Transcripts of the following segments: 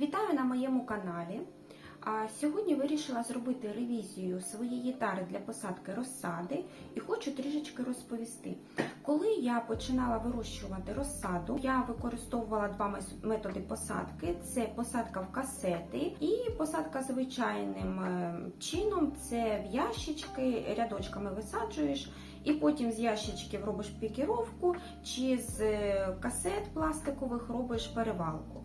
Вітаю на моєму каналі. Сьогодні вирішила зробити ревізію своєї тари для посадки розсади і хочу трішечки розповісти. Коли я починала вирощувати розсаду, я використовувала два методи посадки: це посадка в касети і посадка звичайним е, чином. Це в ящички, рядочками висаджуєш, і потім з ящичків робиш пікіровку, чи з е, касет пластикових робиш перевалку.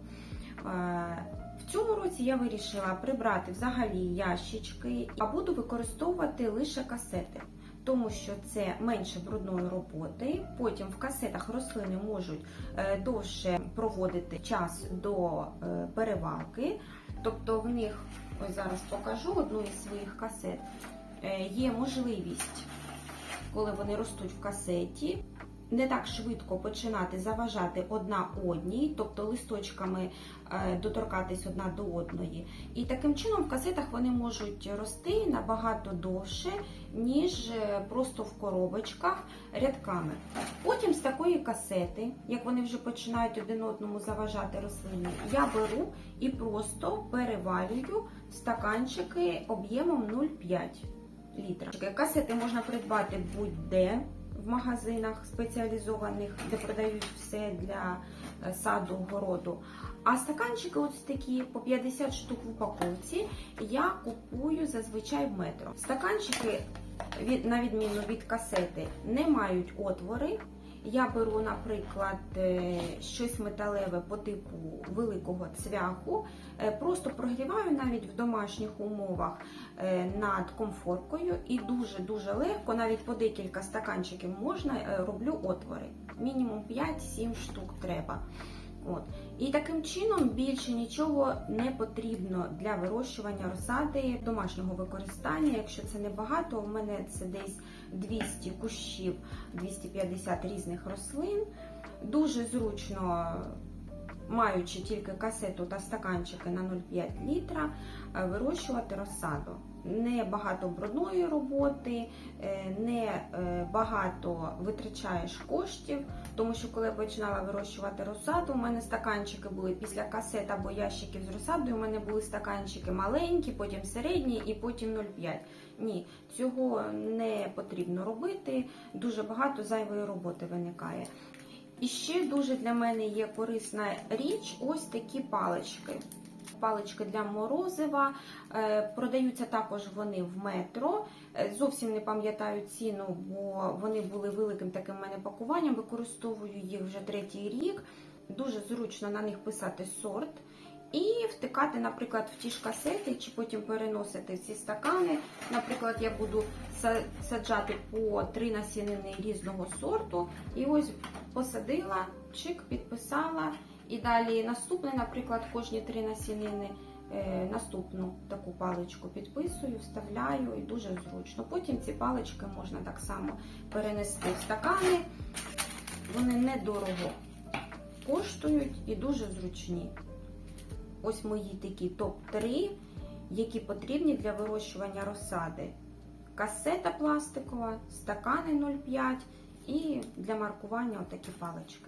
Е, В цьому році я вирішила прибрати взагалі ящички, а буду використовувати лише касети, тому що це менше брудної роботи. Потім в касетах рослини можуть е, довше проводити час до е, перевалки. Тобто в них, ось зараз покажу одну із своїх касет, є можливість, коли вони ростуть в касеті, не так швидко починати заважати одна одній, тобто листочками е, доторкатись одна до одної. І таким чином в касетах вони можуть рости набагато довше, ніж е, просто в коробочках рядками. Потім з такої касети, як вони вже починають один одному заважати рослині, я беру і просто перевалюю стаканчики об'ємом 0,5 літра. Касети можна придбати будь-де в магазинах спеціалізованих, де продають все для е, саду, городу. А стаканчики, ось такі по 50 штук в упаковці, я купую зазвичай в метро. Стаканчики, на відміну від касети, не мають отвори. Я беру, наприклад, е, щось металеве по типу великого цвяху, е, просто прогріваю навіть в домашніх умовах е, над комфоркою і дуже-дуже легко, навіть по декілька стаканчиків можна, роблю отвори. Мінімум 5-7 штук треба. От. І таким чином більше нічого не потрібно для вирощування розсади домашнього використання. Якщо це не багато, у мене це десь 200 кущів, 250 різних рослин. Дуже зручно, маючи тільки касету та стаканчики на 0,5 літра, е, вирощувати розсаду. Не багато брудної роботи, е, не е, багато витрачаєш коштів, тому що коли я починала вирощувати розсаду, у мене стаканчики були після касет або ящиків з розсадою. У мене були стаканчики маленькі, потім середні і потім 0,5. Ні, цього не потрібно робити. Дуже багато зайвої роботи виникає. І ще дуже для мене є корисна річ ось такі палички. Палички для морозива. Е, Продаються також вони в метро. Е, Зовсім не пам'ятаю ціну, бо вони були великим таким мене пакуванням. Використовую їх вже третій рік. Дуже зручно на них писати сорт. І втикати, наприклад, в ті ж касети, чи потім переносити в ці стакани. Наприклад, я буду саджати по три насінини різного сорту. І ось посадила, чик, підписала. І далі наступне, наприклад, кожні три насінини е, наступну таку паличку підписую, вставляю і дуже зручно. Потім ці палички можна так само перенести в стакани. Вони недорого коштують і дуже зручні. Ось мої такі топ-3, які потрібні для вирощування розсади. Касета пластикова, стакани 0,5 і для маркування отакі палички.